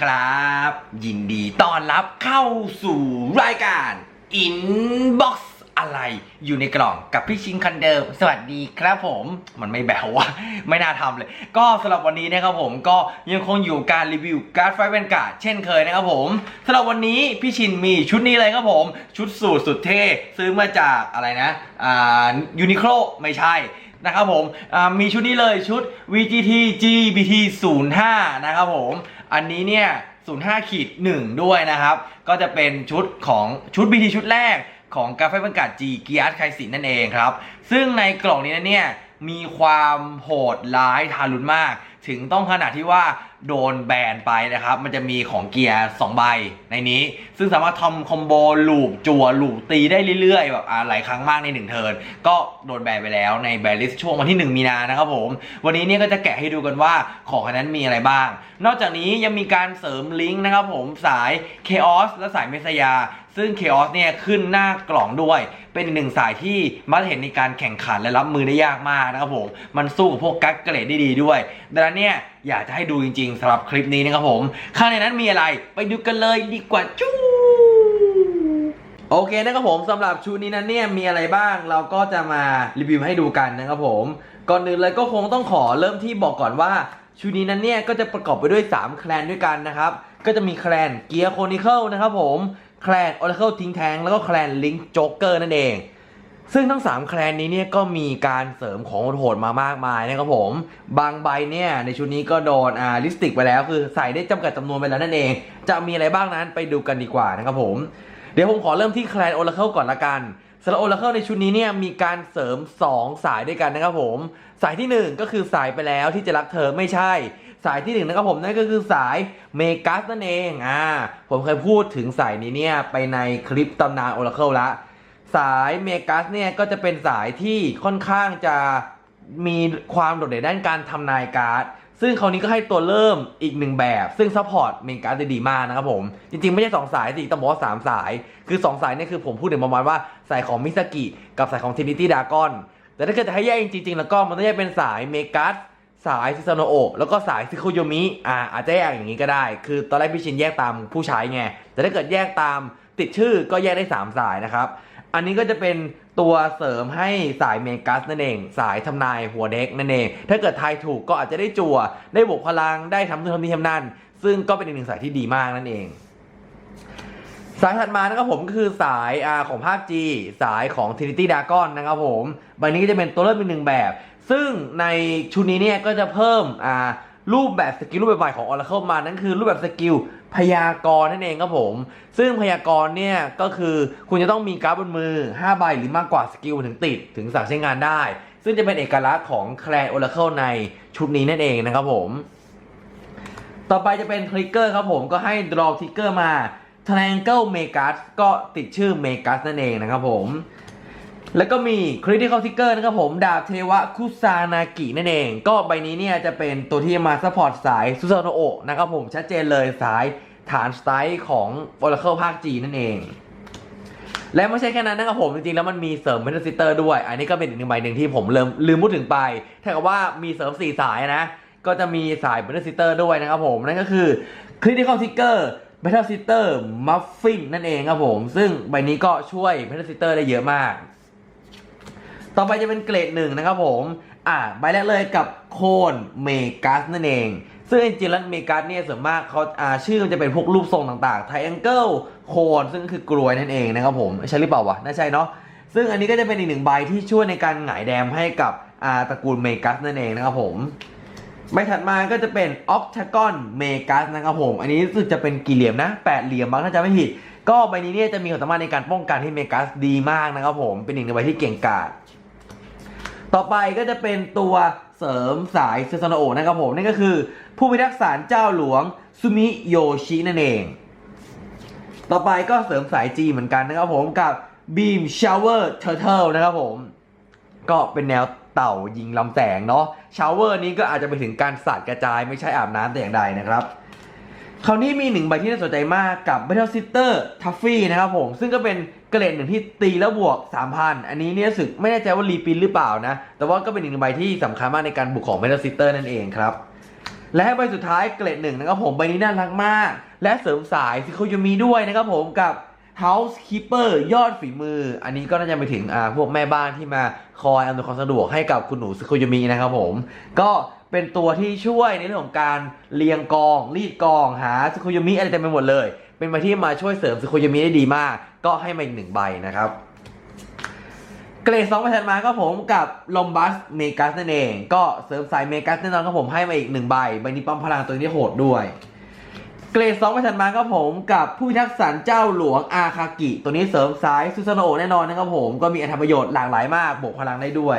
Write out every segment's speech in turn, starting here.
ครับ ยินดีต้อนรับเข้าสู่รายการ Inbox อะไรอยู่ในกล่องกับพี่ชิงคันเดิม สวัสดีครับผมมันไม่แบววะไม่น่าทำเลย ก็สำหรับวันนี้นะครับผมก็ยังคงอยู่การรีวิวการ์ดไฟแวนการ์ดเช่นเคยนะครับผมสำหรับวันนี้พี่ชินมีชุดนี้เลยครับผม ชุดสูตรสุดเท่ซื้อมาจากอะไรนะอ่ายูนิโคลไม่ใช่นะครับผมอ่ามีชุดนี้เลยชุด VGT GBT 05นะครับผม อันนี้เนี่ย 05ขีด1ด้วยนะครับ ก็จะเป็นชุดของชุด BT ชุดแรกของกาแฟบรรกาศ G เกียร์ไคสินนั่นเองครับ ซึ่งในกล่องนี้นเนี่ยมีความโหดร้ายทารุณมาก ถึงต้องขนาดที่ว่าโดนแบนไปนะครับ มันจะมีของเกียร์2ใบในนี้ ซึ่งสามารถทำคอมโบลูปจั่วลูปตีได้เรื่อยๆ แบบอ่าหลายครั้งมากในหนึ่งเทิร์นก็โดนแบนไปแล้วในแบนลิสช่วงวันที่ 1 มีนานะครับผม วันนี้เนี่ยก็จะแกะให้ดูกันว่าของอันนั้นมีอะไรบ้าง นอกจากนี้ยังมีการเสริมลิงก์นะครับผมสาย Chaos และสายเมสยาซึ่ง Chaos เนี่ยขึ้นหน้ากล่องด้วย เป็นหนึ่งสายที่มักเห็นในการแข่งขันและรับมือได้ยากมากนะครับผม มันสู้กับพวกกั๊กเกรดได้ดีด้วย ดังนั้นเนี่ย อยากจะให้ดูจริงๆสำหรับคลิปนี้นะครับผม ข้างในนั้นมีอะไรไปดูกันเลยดีกว่าจู้โอเคนะครับผมสำหรับชุดนี้นั้นเนี่ยมีอะไรบ้างเราก็จะมารีวิวให้ดูกันนะครับผม ก่อนอื่นเลยก็คงต้องขอเริ่มที่บอกก่อนว่าชุดนี้นั้นเนี่ยก็จะประกอบไปด้วย 3 แคลนด้วยกันนะครับ ก็จะมีแคลนเกียร์โคนิเคิลนะครับผมแคลนออร์เคิลทิ้งแทงแล้วก็แคลนลิงค์โจ๊กเกอร์นั่นเอง ซึ่งทั้ง 3 แคลนนี้เนี่ยก็มีการเสริมของโหดมามากมายนะครับผม บางใบเนี่ยในชุดนี้ก็โดนอ่าลิสติกไปแล้ว คือใส่ได้จำกัดจำนวนไปแล้วนั่นเอง จะมีอะไรบ้างนั้นไปดูกันดีกว่านะครับผม เดี๋ยวผมขอเริ่มที่แคลนโอราเคิลก่อนละกันสำหรับโอราเคิลในชุดนี้เนี่ยมีการเสริม 2 สายด้วยกันนะครับผม สายทีหนึ่1 ก็คือสายไปแล้วที่จะรักเธอไม่ใช่ สายที่1นะครับผมนั่นก็คือสายเมกัสนั่นเองอ่าผมเคยพูดถึงสายนี้เนี่ยไปในคลิปตำนานโอราเคิลละ สายเมกัสเนี่ยก็จะเป็นสายที่ค่อนข้างจะมีความโดดเด่นด้านการทำนายการ์ด ซึ่งคราวนี้ก็ให้ตัวเริ่มอีกหนึ่งแบบ ซึ่งซัพพอร์ตเมกัสได้ดีมากนะครับผม จริงๆ ไม่ใช่2สายสิต้องบอกว่า3สาย คือ2สายเนี่ยคือผมพูดถึงประมาณว่าสายของมิสกิกับสายของทินิตี้ดากอน แต่ถ้าเกิดจะให้แยกจริงๆ แล้วก็มันต้องแยกเป็นสายเมกัสสายซิซานโอะแล้วก็สายซิโคโยมิอ่าอาจจะแยกอย่างนี้ก็ได้ คือตอนแรกพี่ชินแยกตามผู้ใช้ไง แต่ถ้าเกิดแยกตามติดชื่อก็แยกได้ 3 สายนะครับ อันนี้ก็จะเป็นตัวเสริมให้สายเมกัสนั่นเอง สายทำนายหัวเด็กนั่นเอง ถ้าเกิดทายถูกก็อาจจะได้จั่ว ได้บวกพลัง ได้ทำนู่นทำนี่ทำนั่น ซึ่งก็เป็นอีกหนึ่งสายที่ดีมากนั่นเองสายถัดมานะครับผมก็คือสายอาของภาค G สายของ Trinity Dragon นะครับผม ใบนี้ก็จะเป็นตัวเลือกเป็นหนึ่งแบบ ซึ่งในชุดนี้เนี่ยก็จะเพิ่มอ่า รูปแบบสกิลรูปแบบใหม่ของ Oracle มานั่นคือรูปแบบสกิลพยากรณ์นั่นเองครับผม ซึ่งพยากรณ์เนี่ยก็คือคุณจะต้องมีการ์ดบนมือ 5 ใบหรือมากกว่าสกิลถึงติดถึงสั่งใช้งานได้ ซึ่งจะเป็นเอกลักษณ์ของแคลน Oracle ในชุดนี้นั่นเองนะครับผมต่อไปจะเป็นทริกเกอร์ครับผมก็ให้ draw ทริกเกอร์มา Triangle Megas ก็ติดชื่อ Megas นั่นเองนะครับผม แล้วก็มี Critical Trigger นะครับผม ดาบเทวะคุซานากินั่นเอง ก็ใบนี้เนี่ยจะเป็นตัวที่มาซัพพอร์ตสายซูซานโอะนะครับผม ชัดเจนเลยสายฐานสไตล์ของ Oracle ภาคจีนนั่นเองและไม่ใช่แค่นั้นนะครับผมจริงๆแล้วมันมีเสริม m e t a s i t e r ด้วย อันนี้ก็เป็นอีกหนึ่งใบหนึ่งที่ผมลืมลืมพูดถึงไปถ้ากับว่ามีเสริม4สายนะ ก็จะมีสาย m e t a s i t e r ด้วยนะครับผม นั่นก็คือ Critical Trigger m e t a s i t e r Muffin นั่นเองครับผม ซึ่งใบนี้ก็ช่วย m e t a s i t e r ได้เยอะมาก ต่อไปจะเป็นเกรดหนึ่งนะครับผม อ่าใบแรกเลยกับโคนเมกัสนั่นเอง ซึ่งจริงๆแล้วเมกัสเนี่ยส่วนมากเขาอ่าชื่อมันจะเป็นพวกรูปทรงต่างๆ triangle โคนซึ่งคือกลวยนั่นเองนะครับผมใช่หรือเปล่าวะน่าใช่เนาะซึ่งอันนี้ก็จะเป็นอีกหนึ่งใบที่ช่วยในการหงายแดมให้กับอ่าตระกูลเมกัสนั่นเองนะครับผมใบถัดมาก็จะเป็น Octagon Megas นะครับผม อันนี้รู้สึกจะเป็นกี่เหลี่ยมนะแปดเหลี่ยมบ้างถ้าจำไม่ผิด ก็ใบนี้เนี่ยจะมีความสามารถในการป้องกันให้เมกัสดีมากนะครับผม เป็นอีกหนึ่งใบที่เก่งกาจ ต่อไปก็จะเป็นตัวเสริมสายเซซานโอนะครับผมนั่นก็คือ ผู้พิทักษ์ศาลเจ้าหลวงซูมิโยชินั่นเอง ต่อไปก็เสริมสายจีเหมือนกันนะครับผมกับ Beam Shower Turtle นะครับผม ก็เป็นแนวเต่ายิงลำแสงเนาะชาวเวอร์นี้ก็อาจจะไปถึงการสาดกระจายไม่ใช่อาบน้ำแต่อย่างใดนะครับ คราวนี้มีหนึ่งใบที่น่าสนใจมากกับ Battle Sitter Tuffy นะครับผม ซึ่งก็เป็นเกรดหนึ่งที่ตีแล้วบวก 3,000 อันนี้เนี่ยสึกไม่แน่ใจว่ารีปินหรือเปล่านะ แต่ว่าก็เป็นหนึ่งใบที่สำคัญมากในการบุกของ Battle Sitter นั่นเองครับ และใบสุดท้ายเกรดหนึ่งนะครับผมใบนี้น่ารักมาก และเสริมสายซิโคโยมีด้วยนะครับผมกับ Housekeeper ยอดฝีมือ อันนี้ก็น่าจะไปถึงพวกแม่บ้านที่มาคอยอำนวยความสะดวกให้กับคุณหนูซิโคโยมีนะครับผมก็ เป็นตัวที่ช่วยในเรื่องของการเรียงกอง รีดกองหาซิโคโยมิอะไรเต็มไปหมดเลย เป็นใบที่มาช่วยเสริมซิโคโยมิได้ดีมาก ก็ให้มาอีกหนึ่งใบนะครับเกรดสองไปถัดมาก็ผมกับลมบัสเมกัสนั่นเอง ก็เสริมสายเมกัสแน่นอนก็ผมให้มาอีกหนึ่งใบใบนี้ปั๊มพลังตัวนี้โหดด้วย เกรดสองไปถัดมาก็ผมกับผู้ทักษ์สันเจ้าหลวงอาคากิ ตัวนี้เสริมสายซูซาโนะแน่นอนนะครับผมก็มีอัธประโยชน์หลากหลายมากบวกพลังได้ด้วย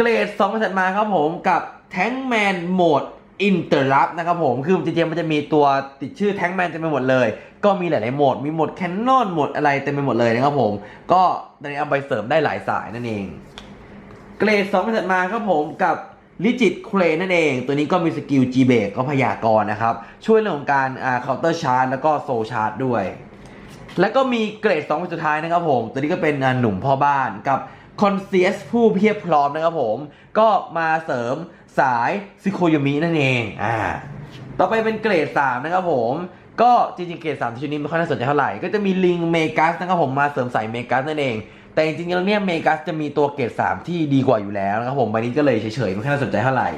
เกรดสองไปถัดมาครับผมกับแทงแมนโหมดอินเตอร์รับนะครับผม คือจริงๆมันจะมีตัวติดชื่อแทงแมนเต็มไปหมดเลย ก็มีหลายๆโหมด มีโหมดแคนนอนโหมดอะไรเต็มไปหมดเลยนะครับผม ก็ตอนนี้เอาไปเสริมได้หลายสายนั่นเอง เกรด2ไปถัดมาครับผมกับลิจิตเครนั่นเอง ตัวนี้ก็มีสกิล G เบกก็พยากรณ์นะครับ ช่วยเรื่องของการอ่าเคาน์เตอร์ชาร์จแล้วก็โซชาร์จด้วย แล้วก็มีเกรด2ไปสุดท้ายนะครับผม ตัวนี้ก็เป็นอ่าหนุ่มพ่อบ้านกับ คอนเซียสผู้เพียบพร้อมนะครับผม ก็มาเสริมสายซิโคโยมินั่นเองอ่าต่อไปเป็นเกรด 3 นะครับผม ก็จริงๆเกรด 3 ชุดนี้ไม่ค่อยน่าสนใจเท่าไหร่ ก็จะมีลิงเมกัสนะครับผมมาเสริมสายเมกัสนั่นเอง แต่จริงๆแล้วเนี่ยเมกัสจะมีตัวเกรด 3 ที่ดีกว่าอยู่แล้วนะครับผมใบนี้ก็เลยเฉยๆไม่ค่อยน่าสนใจเท่าไหร่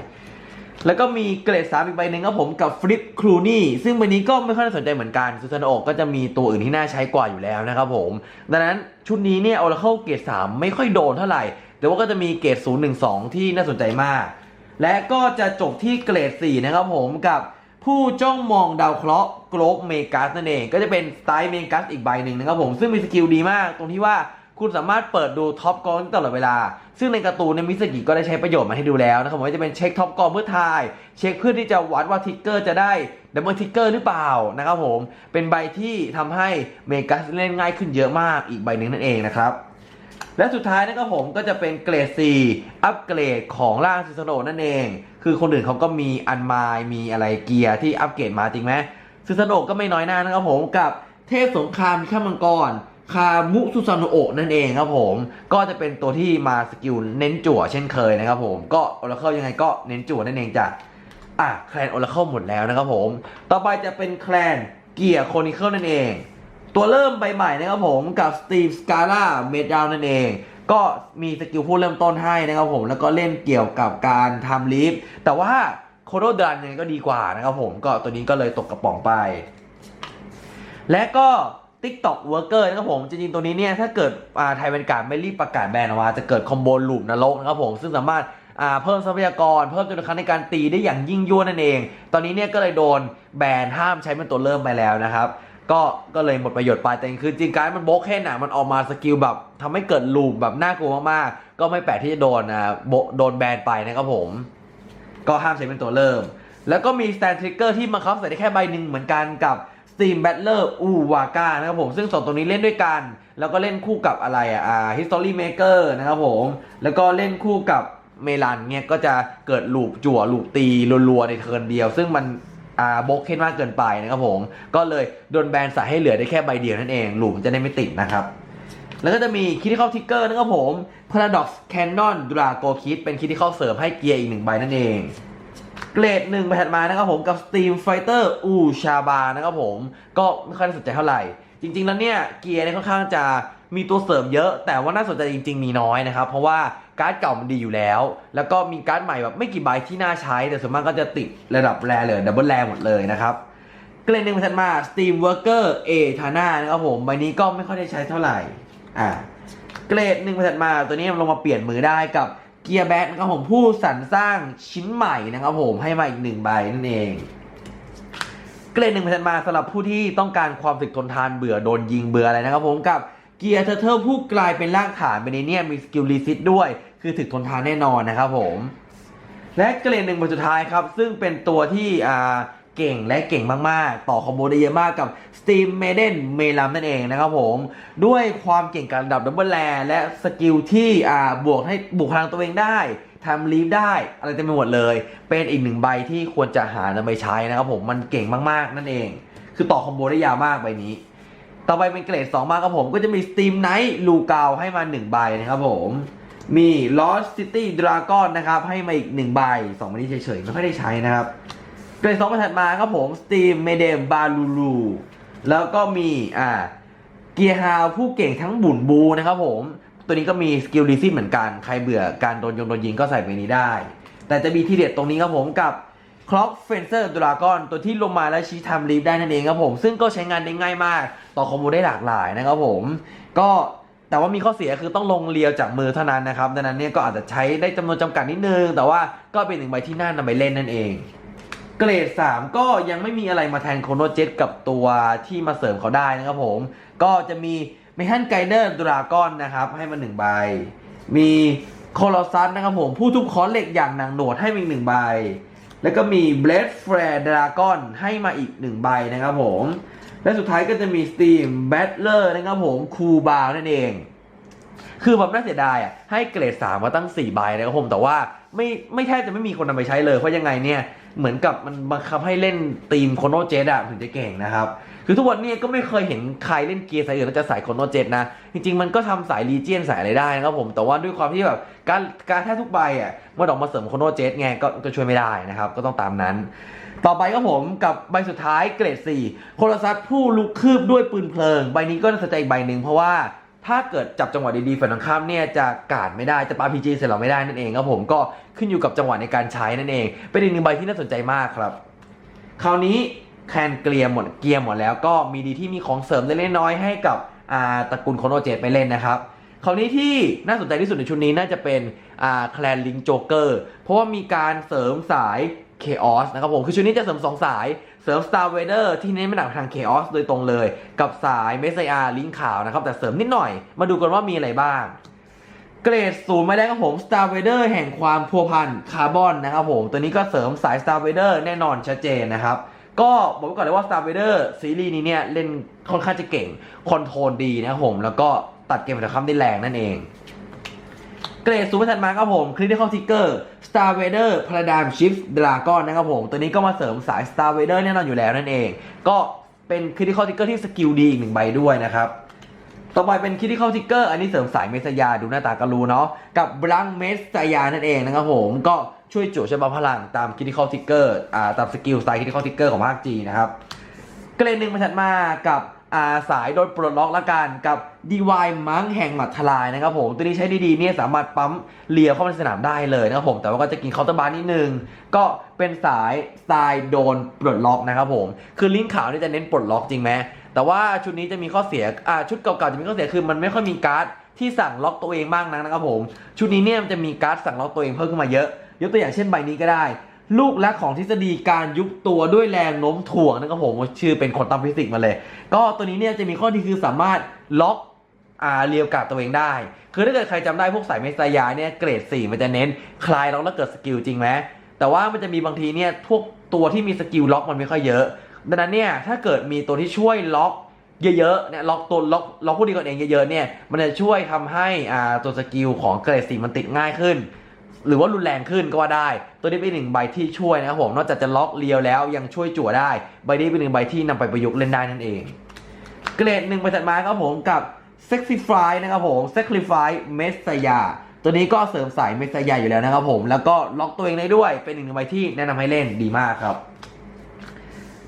แล้วก็มีเกรด3อีกใบหนึ่งครับผมกับฟลิปครูนี่ซึ่งใบนี้ก็ไม่ค่อยน่าสนใจเหมือนกันซูซานโอกก็จะมีตัวอื่นที่น่าใช้กว่าอยู่แล้วนะครับผม ดังนั้นชุดนี้เนี่ยเอาเข้าเกรด3ไม่ค่อยโดนเท่าไหร่ แต่ว่าก็จะมีเกรด0 1 2ที่น่าสนใจมาก และก็จะจบที่เกรด4นะครับผมกับผู้จ้องมองดาวเคราะห์โกลบเมกัสนั่นเอง ก็จะเป็นสไตล์เมกัสอีกใบหนึ่งนะครับผมซึ่งมีสกิลดีมากตรงที่ว่า คุณสามารถเปิดดูท็อปกองตลอดเวลา ซึ่งในการ์ตูนเนี่ยมิสกิก็ได้ใช้ประโยชน์มาให้ดูแล้วนะครับผมว่าจะเป็นเช็คท็อปกองเพื่อทาย เช็คเพื่อที่จะวัดว่าทิกเกอร์จะได้ดับเบิลทิกเกอร์หรือเปล่านะครับผม เป็นใบที่ทำให้เมกัสเล่นง่ายขึ้นเยอะมากอีกใบหนึ่งนั่นเองนะครับและสุดท้ายนะครับผมก็จะเป็นเกรด 4 อัปเกรดของร่างซิซโนนั่นเอง คือคนอื่นเขาก็มีอันมายมีอะไรเกียร์ที่อัปเกรดมาจริงไหมซิซโนก็ไม่น้อยหน้านะครับผมกับเทพสงครามข้ามมังกร คามุซุซานโอะนั่นเองครับผม ก็จะเป็นตัวที่มาสกิลเน้นจั่วเช่นเคยนะครับผม ก็โอราเคิลยังไงก็เน้นจั่วนั่นเองจ้ะอะแคลนโอราเคิลหมดแล้วนะครับผม ต่อไปจะเป็นแคลนเกียร์โคนิเคิลนั่นเอง ตัวเริ่มใบใหม่นะครับผมกับสตีฟสกาล่าเมดาวนั่นเองก็มีสกิลผู้เริ่มต้นให้นะครับผม แล้วก็เล่นเกี่ยวกับการทำลีฟต์แต่ว่าโคโรดันยังไงก็ดีกว่านะครับผม ก็ตัวนี้ก็เลยตกกระป๋องไป และก็ TikTok Worker นะครับผมจริงๆตัวนี้เนี่ยถ้าเกิดไทยเป็นการไม่รีบประกาศแบนออกมาจะเกิดคอมโบลูปนรกนะครับผมซึ่งสามารถเพิ่มทรัพยากร เพิ่มจำนวนครั้งในการตีได้อย่างยิ่งยวดนั่นเอง ตอนนี้เนี่ยก็เลยโดนแบนห้ามใช้เป็นตัวเริ่มไปแล้วนะครับก็ก็เลยหมดประโยชน์ไปแต่คือจริงๆการมันโบกแค่หนามันออกมาสกิลแบบทำให้เกิดลูปแบบน่ากลัวมากๆก็ไม่แปลกที่จะโดนอ่าโบโดนแบนไปนะครับผม ก็ห้ามใช้เป็นตัวเริ่ม แล้วก็มี Stand Trigger ที่บังคับใส่ได้แค่ใบหนึ่งเหมือนกันกับ Steam Battler อูวาก้านะครับผม ซึ่งสองตัวนี้เล่นด้วยกัน แล้วก็เล่นคู่กับอะไรอะอ่า History Maker นะครับผม แล้วก็เล่นคู่กับเมลันเนี่ยก็จะเกิดลูปจั่วลูปตีรัวๆในเทิร์นเดียว ซึ่งมันอ่าบกเค้นมากเกินไปนะครับผม ก็เลยโดนแบนใส่ให้เหลือได้แค่ใบเดียวนั่นเองลูปจะได้ไม่ติดนะครับแล้วก็จะมี Critical Trigger นะครับผม Paradox Cannon Drago Kid เป็น Critical เสริมให้เกียร์อีกหนึ่งใบนั่นเอง เกรดหนึ่งไปถัดมานะครับผมกับ Steam Fighter อูชาบานะครับผม ก็ไม่ค่อยน่าสนใจเท่าไหร่ จริง ๆ แล้วเนี่ย เกียร์เนี่ยค่อนข้างจะมีตัวเสริมเยอะ แต่ว่าน่าสนใจจริง ๆ มีน้อยนะครับ เพราะว่าการ์ดเก่ามันดีอยู่แล้ว แล้วก็มีการ์ดใหม่แบบไม่กี่ใบที่น่าใช้ แต่ส่วนมากก็จะติดระดับแรเลยดับเบิลแรหมดเลยนะครับเกรดหนึ่งไปถัดมา Steam Worker A t a n a นะครับผมใบนี้ก็ไม่ค่อยได้ใช้เท่าไหร่อ่าเกรดหนึ่งไปถัดมาตัวนี้มันลงมาเปลี่ยนมือได้กับ กียร์แบทนะครับผมผู้สรรสร้างชิ้นใหม่นะครับผมให้มาอีกหนึ่งใบนั่นเองเกรดหนึ่งเปถัดมาสำหรับผู้ที่ต้องการความสึกทนทานเบื่อโดนยิงเบื่ออะไรนะครับผมกับเกียร์เทอร์เทอร์ผู้กลายเป็นรากฐานเป็นเนียมีสกิลรีซิตด้วย คือถึกทนทานแน่นอนนะครับผม และเกรดหนึ่งบนสุดท้ายครับ ซึ่งเป็นตัวที่อ่า เก่งและเก่งมากๆ ต่อคอมโบได้เยอะมากกับ Steam Maiden เมลัมนั่นเองนะครับผม ด้วยความเก่งการดับดับเบิลแลและสกิลที่อ่าบวกให้บวกพลังตัวเองได้ทำลีฟได้อะไรเต็มไปหมดเลย เป็นอีกหนึ่งใบที่ควรจะหานำไปใช้นะครับผมมันเก่งมากๆนั่นเอง คือต่อคอมโบได้ยาวมากใบนี้ ต่อไปเป็นเกรด2มากครับผมก็จะมี Steam Knight ลูกาวให้มา1ใบนะครับผมมี Lost City Dragon นะครับ ให้มาอีก 1 ใบ2ใบนี้เฉยๆ ไม่ค่อยได้ใช้นะครับ เกรดสองถัดมาครับผม Steam m e d e m Balulu แล้วก็มีอ่าเกียร์ฮาวผู้เก่งทั้งบุญบูนะครับผม ตัวนี้ก็มีสกิลดีซิเหมือนกัน ใครเบื่อการโดนยงโดนยิงก็ใส่ไปนี้ได้ แต่จะมีที่เด็ดตรงนี้ครับผมกับ Clock Fencer Dragon ตัวที่ลงมาแล้วชี้ทำลีฟได้นั่นเองครับผม ซึ่งก็ใช้งานได้ง่ายมาก ต่อคอมโบได้หลากหลายนะครับผม ก็แต่ว่ามีข้อเสียคือต้องลงเรียวจากมือเท่านั้นนะครับดังนั้นเนี่ยก็อาจจะใช้ได้จำนวนจำกัดนิดนึง แต่ว่าก็เป็นหนึ่งใบที่น่านำไปเล่นนั่นเอง เกรด 3 ก็ยังไม่มีอะไรมาแทนโคโนเจ็ตกับตัวที่มาเสริมเขาได้นะครับผม ก็จะมีเมฮันไกเดอร์ดราก้อนนะครับ ให้มา1ใบ มีโคลอซัสนะครับผม ผู้ทุบคอนเหล็กอย่างหนังหนวดให้มาอีกหนึ่งใบ แล้วก็มีเบลดแฟร์ดราก้อนให้มาอีก1ใบนะครับผม และสุดท้ายก็จะมีสตีมแบทเลอร์นะครับผมคูบาวนั่นเอง คือแบบน่าเสียดายอะให้เกรด 3 มาตั้ง 4 ใบนะครับผมแต่ว่าไม่ไม่แทบจะไม่มีคนนำไปใช้เลย เพราะยังไงเนี่ย เหมือนกับมันบังคับให้เล่นทีมโคโนเจตอะถึงจะเก่งนะครับ คือทุกวันนี้ก็ไม่เคยเห็นใครเล่นเกียร์สายอื่นแล้วจะสายโคโนเจตนะ จริงๆ มันก็ทำสายรีเจียนสายอะไรได้นะครับผม แต่ว่าด้วยความที่แบบการการแท้ทุกใบอะมันอดอกมาเสริมโคโนเจตไงก็ก็ช่วยไม่ได้นะครับ ก็ต้องตามนั้น ต่อไปก็ผมกับใบสุดท้ายเกรด4โคลซัสผู้ลุกคืบด้วยปืนเพลิง ใบนี้ก็น่าสนใจใบหนึ่งเพราะว่า ถ้าเกิดจับจังหวะดีๆฝ่ายตรงข้ามเนี่ยจะกาดไม่ได้จะปาพีจีใส่เราไม่ได้นั่นเองครับผมก็ขึ้นอยู่กับจังหวะในการใช้นั่นเอง เป็นอีกหนึ่งใบที่น่าสนใจมากครับ คราวนี้แคนเกลียร์หมดเกียร์หมดแล้วก็มีดีที่มีของเสริมเล็กๆน้อยๆให้กับอาตระกูลโคโนเจตไปเล่นนะครับคราวนี้ที่น่าสนใจที่สุดในชุดนี้น่าจะเป็นอาแคลนลิงโจเกอร์เพราะว่ามีการเสริมสาย Chaos นะครับผมคือชุดนี้จะเสริม2สายเสริม Star Vader ที่เน้นไปหนักทาง Chaos โดยตรงเลย กับสายเมสไซอาลิงขาวนะครับ แต่เสริมนิดหน่อยมาดูกันว่ามีอะไรบ้าง เกรดศูนย์มาได้ครับผม Star Vader แห่งความพัวพันคาร์บอนนะครับผม ตัวนี้ก็เสริมสาย Star Vader แน่นอนชัดเจนนะครับก็บอกไว้ก่อนเลยว่า Star Vader ซีรีส์นี้เนี่ยเล่นค่อนข้างจะเก่งคอนโทรลดีนะครับผมแล้วก็ตัดเกมฝ่ายตรงข้ามได้แรงนั่นเอง เกรดสูงถัดมาครับผม Critical Trigger Star Vader Paradigm Shift Dragon นะครับผม ตัวนี้ก็มาเสริมสาย Star Vader แน่นอนอยู่แล้วนั่นเอง ก็เป็น Critical Trigger ที่สกิลดีอีกหนึ่งใบด้วยนะครับต่อไปเป็น Critical Trigger อันนี้เสริมสายเมสยาดูหน้าตาก็รู้เนาะ กับ Blank เมสยานั่นเองนะครับผม ก็ช่วยจุใช้บพลังตาม Critical Trigger อ่า ตามสกิลสไตล์ Critical Trigger ของภาค G นะครับ เกรดหนึ่งมาถัดมากับ สายโดนปลดล็อกละกันกับดีวายมังแห่งหมัดทลายนะครับผม ตัวนี้ใช้ดีๆเนี่ยสามารถปั๊มเลียวเข้ามาในสนามได้เลยนะครับผม แต่ว่าก็จะกินเคาน์เตอร์บาร์นิดนึง ก็เป็นสายสไตล์โดนปลดล็อกนะครับผม คือลิงก์ขาวนี่จะเน้นปลดล็อกจริงไหมแต่ว่าชุดนี้จะมีข้อเสียอ่าชุดเก่าๆจะมีข้อเสียคือมันไม่ค่อยมีการ์ดที่สั่งล็อกตัวเองบ้างนักนะครับผม ชุดนี้เนี่ยมันจะมีการ์ดสั่งล็อกตัวเองเพิ่มขึ้นมาเยอะ ยกตัวอย่างเช่นใบนี้ก็ได้ ลูกและของทฤษฎีการยุบตัวด้วยแรงโน้มถ่วงนะครับผมชื่อเป็นคนตามฟิสิกส์มาเลย ก็ตัวนี้เนี่ยจะมีข้อดีคือสามารถล็อกอาเรียวกับตัวเองได้ คือถ้าเกิดใครจำได้พวกสายเมสายาเนี่ยเกรด 4 มันจะเน้นคลายล็อกแล้วเกิดสกิลจริงไหมแต่ว่ามันจะมีบางทีเนี่ยพวกตัวที่มีสกิลล็อกมันไม่ค่อยเยอะ ดังนั้นเนี่ยถ้าเกิดมีตัวที่ช่วยล็อกเยอะๆเนี่ยล็อกตัวล็อกล็อกผู้ดีกันเองเยอะๆเนี่ยมันจะช่วยทำให้อ่าตัวสกิลของเกรด 4 มันติดง่ายขึ้น หรือว่ารุนแรงขึ้นก็ว่าได้ ตัวนี้เป็นหนึ่งใบที่ช่วยนะครับผมนอกจากจะล็อกเลียวแล้วยังช่วยจั่วได้ใบนี้เป็นหนึ่งใบที่นำไปประยุกต์เล่นได้นั่นเองเกรดหนึ่งไปถัดมาครับผมกับ Sexify นะครับผม Sacrifice Messiah ตัวนี้ก็เสริมสายเมสยาอยู่แล้วนะครับผมแล้วก็ล็อกตัวเองได้ด้วยเป็นหนึ่งในใบที่แนะนำให้เล่นดีมากครับ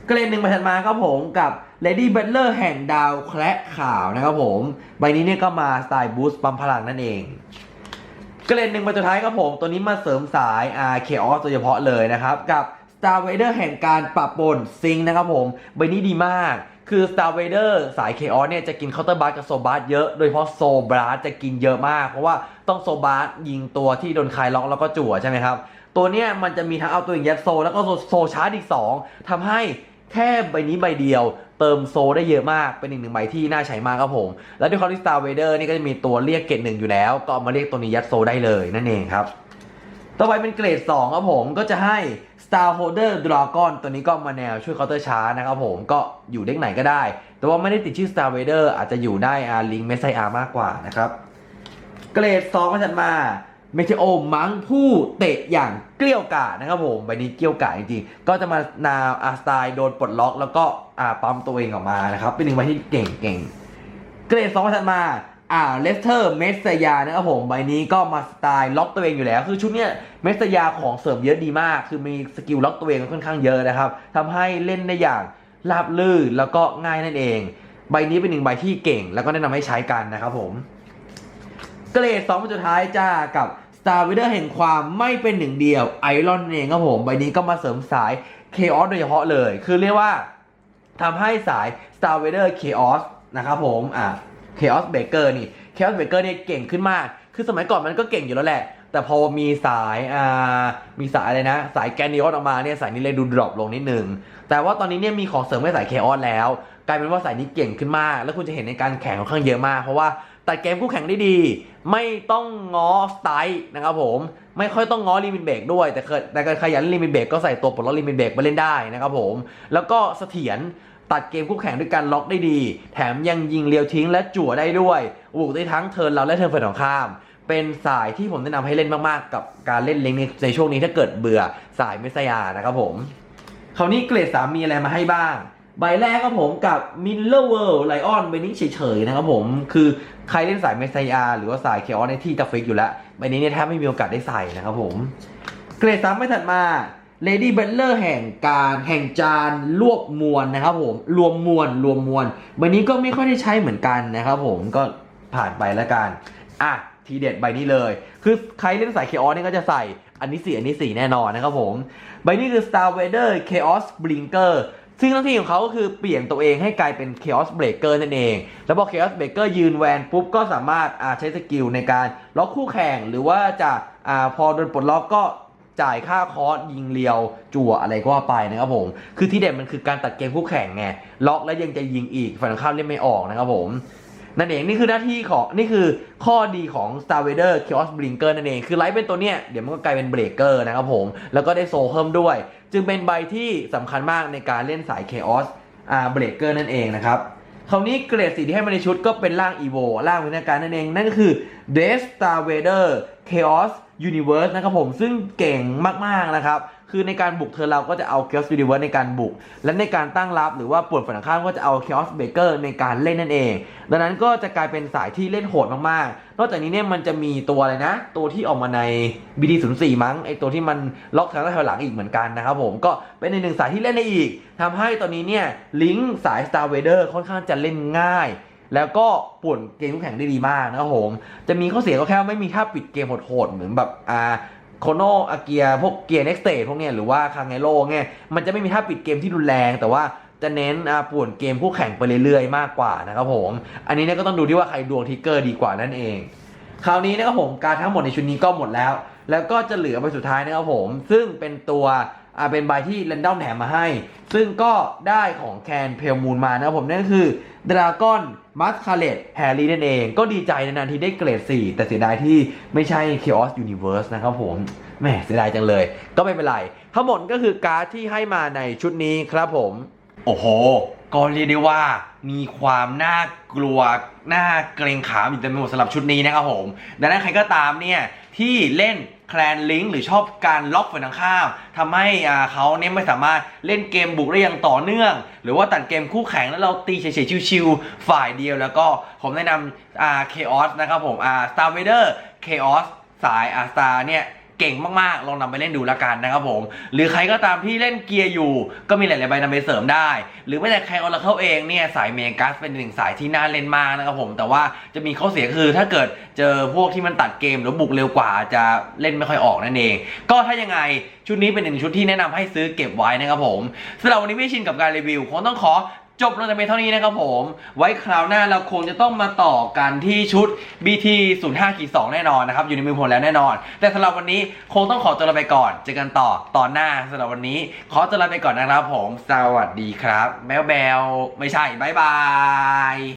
เกรดหนึ่งไปถัดมาครับผมกับ Lady Butler แห่งดาวแคระขาวนะครับผม ใบนี้เนี่ยก็มาสไตล์บูสต์ปั๊มพลังนั่นเอง เกรดหนึ่งมาสุดท้ายครับผม ตัวนี้มาเสริมสายอาเคออสโดยเฉพาะเลยนะครับ กับ Star Vader แห่งการปรับปนซิงนะครับผม ใบนี้ดีมากคือ Star Vader สาย k ออสเนี่ยจะกินเคาน์เตอร์บาร์กับโซบาร์เยอะ โดยเฉพาะโซบาร์จะกินเยอะมาก เพราะว่าต้องโซบาร์ยิงตัวที่โดนคลายล็อกแล้วก็จั่วใช่ไหมครับ ตัวเนี้ยมันจะมีทั้งเอาตัวเองยัดโซ แล้วก็โซโซชาร์จอีก 2ทำให้แค่ใบนี้ใบเดียว เติมโซได้เยอะมาก เป็นอีกหนึ่งใบที่น่าใช้มากครับผม แล้วด้วยความที่ Star Vader นี่ก็จะมีตัวเรียกเกรดหนึ่งอยู่แล้ว ก็มาเรียกตัวนี้ยัดโซได้เลยนั่นเองครับ ต่อไปเป็นเกรด2ครับผมก็จะให้ Star Holder Dragon ตัวนี้ก็มาแนวช่วยเคาน์เตอร์ช้านะครับผมก็อยู่เด็กไหนก็ได้ แต่ว่าไม่ได้ติดชื่อ Star Vader อาจจะอยู่ได้อาลิงเมสไซอามากกว่านะครับ เกรด2มาถัดมา เมเทโอมังผู้เตะอย่างเกลี้ยวกล่อมนะครับผมใบนี้เกลี้ยวกล่อมจริงๆ ก็จะมานาอาสไตล์โดนปลดล็อก แล้วก็อ่าปั๊มตัวเองออกมานะครับ เป็นหนึ่งใบที่เก่งเก่งๆเกรด2มาถัดมาอ่าเลสเตอร์เมสซยานะครับผมใบนี้ก็มาสไตล์ล็อกตัวเองอยู่แล้ว คือชุดเนี้ยเมสซยาของเสริมเยอะดีมาก คือมีสกิลล็อกตัวเองค่อนข้างเยอะนะครับทำให้เล่นได้อย่างราบลื่นแล้วก็ง่ายนั่นเอง ใบนี้เป็นหนึ่งใบที่เก่ง แล้วก็แนะนำให้ใช้กันนะครับผม เกรดสองบสุดท้ายจ้ากับ Star w a d e r แห่งความไม่เป็นหนึ่งเดียวไอรอนเองครับผม ใบนี้ก็มาเสริมสาย Chaos โดยเฉพาะเลย คือเรียกว่าทำให้สาย Star w a d e r Chaos นะครับผมอะ Chaos Breaker นี่ Chaos Breaker เนี่ยเก่งขึ้นมาก คือสมัยก่อนมันก็เก่งอยู่แล้วแหละ แต่พอมีสายอ่ามีสายอะไรนะ สายแกนิออสออกมาเนี่ยสายนี้เลยดูดรอปลงนิดนึง แต่ว่าตอนนี้เนี่ยมีของเสริมให้สาย Chaos แล้ว กลายเป็นว่าสายนี้เก่งขึ้นมาก แล้วคุณจะเห็นในการแข่งค่อนข้างเยอะมาก เพราะว่า ตัดเกมคู่แข่งได้ดี ไม่ต้องง้อสไตล์นะครับผมไม่ค่อยต้องง้อลิมิตเบรกด้วย แต่เคยแต่ใครอยากเล่นลิมิตเบรกก็ใส่ตัวปลดล็อกลิมิตเบรกมาเล่นได้นะครับผมแล้วก็เสถียรตัดเกมคู่แข่งด้วยการล็อกได้ดี แถมยังยิงเรียวทิ้งและจั่วได้ด้วยบุกได้ทั้งเทิร์นเราและเทิร์นฝ่ายตรงข้าม เป็นสายที่ผมแนะนำให้เล่นมากๆ กับการเล่นเล้งในในช่วงนี้ถ้าเกิดเบื่อสายเมสยานะครับผมคราวนี้เกรดสามมีอะไรมาให้บ้าง ใบแรกครับผมกับ Miller World Lion ใบนี้เฉยๆนะครับผมคือใครเล่นสายเมสยาหรือว่าสายเคออสในที่จะฟิกอยู่แล้วใบนี้เนี่ยแทบไม่มีโอกาสได้ใส่นะครับผม เกรดสามไม่ถัดมา Lady b u t l e r แห่งการแห่งจานรวบมวลนะครับผมรวมมวลรวมมวลใบนี้ก็ไม่ค่อยได้ใช้เหมือนกันนะครับผมก็ผ่านไปแล้วกันอะทีเด็ดใบนี้เลย คือใครเล่นสาย Chaos นี่ยก็จะใส่อันนี้สี่อันนี้สี่แน่นอนนะครับผม ใบนี้คือ Star Vader Chaos Blinker ซึ่งหน้าที่ของเขาก็คือเปลี่ยนตัวเองให้กลายเป็น Chaos Breaker นั่นเอง แล้วพอ Chaos Breaker ยืนแวนปุ๊บก็สามารถใช้สกิลในการล็อกคู่แข่ง หรือว่าจะอพอโดนปลดล็อกก็จ่ายค่าคอสยิงเลียว จั่วอะไรก็ว่าไปนะครับผม คือที่เด็ดมันคือการตัดเกมคู่แข่งไงล็อกแล้วยังจะยิงอีกฝั่งข้ามเล่นไม่ออกนะครับผม นั่นเองนี่คือหน้าที่ของนี่คือข้อดีของ Star Vader Chaos Blinker นั่นเอง คือไลท์เป็นตัวเนี้ยเดี๋ยวมันก็กลายเป็นเบรกเกอร์นะครับผม แล้วก็ได้โซเพิ่มด้วย จึงเป็นใบที่สำคัญมากในการเล่นสาย Chaos อ่าเบรกเกอร์นั่นเองนะครับคราวนี้เกรดสีที่ให้มาในชุดก็เป็นร่าง EVO ร่างวิทยาการนั่นเอง นั่นก็คือ Death Star Vader Chaos Universe นะครับผมซึ่งเก่งมาก ๆ นะครับ คือในการบุกเธอเราก็จะเอา Chaos Universe ในการบุก และในการตั้งรับหรือว่าปวดฝั่งตรงข้ามก็จะเอา Chaos Breaker ในการเล่นนั่นเอง ดังนั้นก็จะกลายเป็นสายที่เล่นโหดมากๆ นอกจากนี้เนี่ยมันจะมีตัวอะไรนะ ตัวที่ออกมาใน BD04 มั้งไอตัวที่มันล็อกทางด้านหลังอีกเหมือนกันนะครับผมก็เป็นในกหนึ่งสายที่เล่นได้อีกทำให้ตอนนี้เนี่ยลิงก์สาย Star Vader ค่อนข้างจะเล่นง่ายแล้วก็ป่วนเกมคู่แข่งได้ดีมากนะครับผม จะมีข้อเสียก็แค่ไม่มีท่าปิดเกมโหดๆเหมือนแบบอ่า โคโนอาเกียพวกเกียร์เน็กสเตพวกเนี้ยหรือว่าคางไงโลเงี้ยมันจะไม่มีท่าปิดเกมที่รุนแรง แต่ว่าจะเน้นป่วนเกมคู่แข่งไปเรื่อยๆ มากกว่านะครับผม อันนี้เนี่ยก็ต้องดูที่ว่าใครดวงทิกเกอร์ดีกว่านั่นเอง คราวนี้นะครับผมการทั้งหมดในชุดนี้ก็หมดแล้ว แล้วก็จะเหลือไปสุดท้ายนะครับผม ซึ่งเป็นตัว อ่าเป็นใบที่เรนดอมแถมมาให้ ซึ่งก็ได้ของแคนเพลมูนมานะครับผมนั่นก็คือดราก้อนมัสคาเลตแฮร์รี่นั่นเอง ก็ดีใจนานๆที่ได้เกรด 4 แต่เสียดายที่ไม่ใช่ Chaos Universe นะครับผมแหมเสียดายจังเลย ก็ไม่เป็นไร ทั้งหมดก็คือการ์ดที่ให้มาในชุดนี้ครับผม โอ้โห ก็เรียกได้ว่ามีความน่ากลัวน่าเกรงขามอยู่เต็มไปหมดสำหรับชุดนี้นะครับผม ดังนั้นใครก็ตามเนี่ยที่เล่นแคลนลิงหรือชอบการล็อกฝ่ายตรงข้ามทำให้เขาเนี่ยไม่สามารถเล่นเกมบุกได้อย่างต่อเนื่อง หรือว่าตัดเกมคู่แข่งแล้วเราตีเฉยๆชิวๆฝ่ายเดียว แล้วก็ผมแนะนำอา Chaos นะครับผมอ่า Star Vader Chaos สายอาสตาเนี่ย เก่งมากๆ ลองนำไปเล่นดูละกันนะครับผม หรือใครก็ตามที่เล่นเกียร์อยู่ ก็มีหลายๆใบนำไปเสริมได้ หรือไม่แต่ใครออร์เคิลเองเนี่ยสายเมกัสเป็นหนึ่งสายที่น่าเล่นมากนะครับผม แต่ว่าจะมีข้อเสียคือถ้าเกิดเจอพวกที่มันตัดเกมหรือบุกเร็วกว่าจะเล่นไม่ค่อยออกนั่นเอง ก็ถ้ายังไงชุดนี้เป็นหนึ่งชุดที่แนะนำให้ซื้อเก็บไว้นะครับผมสำหรับวันนี้พี่ชินกับการรีวิวคงต้องขอ จบลงแต่เพียงเท่านี้นะครับผม ไว้คราวหน้าเราคงจะต้องมาต่อกันที่ชุด BT 0 5 2แน่นอนนะครับ อยู่ในมือผมแล้วแน่นอน แต่สำหรับวันนี้คงต้องขอตัวลาไปก่อน เจอกันต่อตอนหน้าสำหรับวันนี้ ขอตัวลาไปก่อนนะครับผม สวัสดีครับ แมวแบวไม่ใช่บายบาย